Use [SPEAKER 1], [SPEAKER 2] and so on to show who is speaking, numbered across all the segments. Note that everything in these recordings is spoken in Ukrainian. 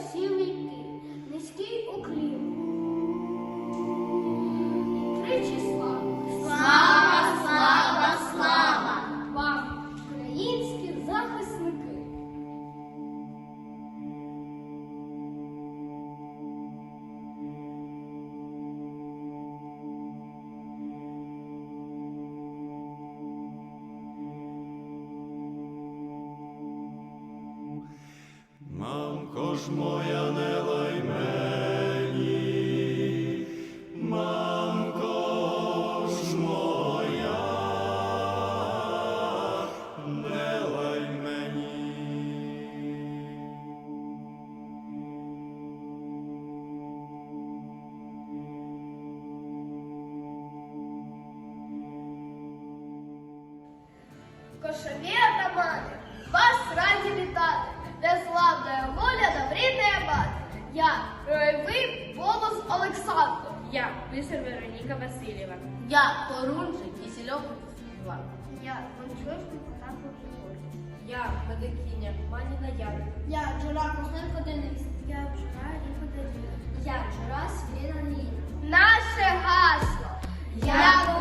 [SPEAKER 1] see you. Ж моя не лай мені, мамко ж моя, не лай мені.
[SPEAKER 2] Кошові атамани, вас раді воля добрітне мати. Я краєвий голос Олександр.
[SPEAKER 3] Я, писар Вероніка Васильєва.
[SPEAKER 2] Я Порунжий Кісельов Іван.
[SPEAKER 4] Я Гончужник Потап Григорій.
[SPEAKER 3] Я, медикиня, Маніна Яна.
[SPEAKER 2] Я Джура Кузненко Денис.
[SPEAKER 4] Я Вчора Ріка Дар'я. Я Вчора Свіна Ліна.
[SPEAKER 2] Наше гасло. Як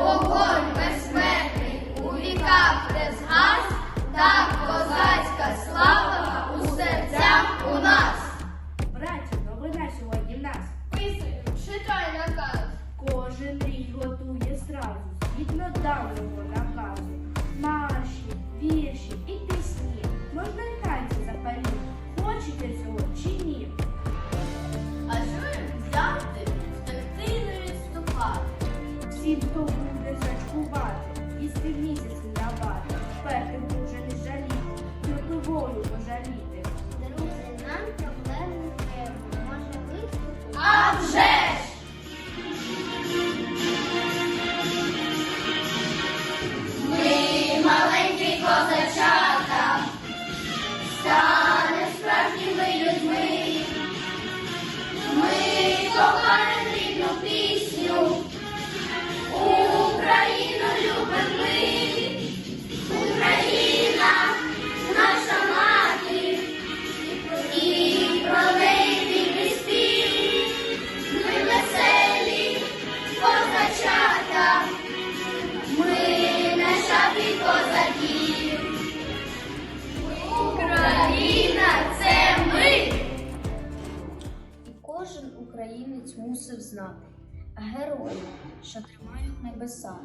[SPEAKER 2] Україна це ми.
[SPEAKER 5] І кожен українець мусив знати герої, що тримають небеса,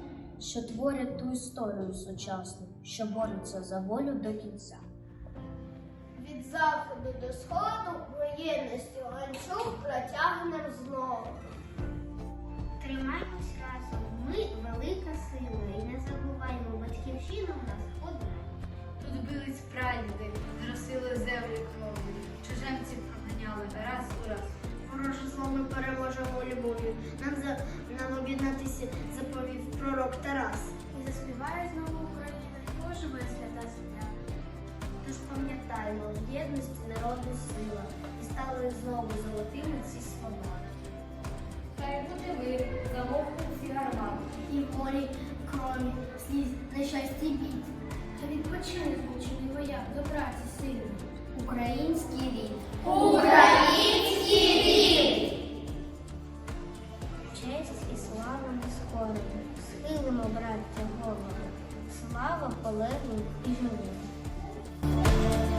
[SPEAKER 5] що творять ту історію сучасну, що борються за волю до кінця.
[SPEAKER 2] Від заходу до сходу
[SPEAKER 4] ми
[SPEAKER 2] переможемо любов'ю. Нам за нам об'єднатися заповів пророк Тарас.
[SPEAKER 4] І заспіває знову Україна, і оживе свята земля.
[SPEAKER 5] Тож пам'ятаймо, в єдності народна сила, і стали знову золотими ці слова.
[SPEAKER 3] Хай буде мир, замовкнуть всі гармати.
[SPEAKER 4] І в морі крові, сліз, нещасті бід. Та відпочине змучений вояк до праці сильний.
[SPEAKER 5] Український рід,
[SPEAKER 2] Український
[SPEAKER 5] честь і слава нескорені, схилимо, браття, голову, слава полеглим і живим.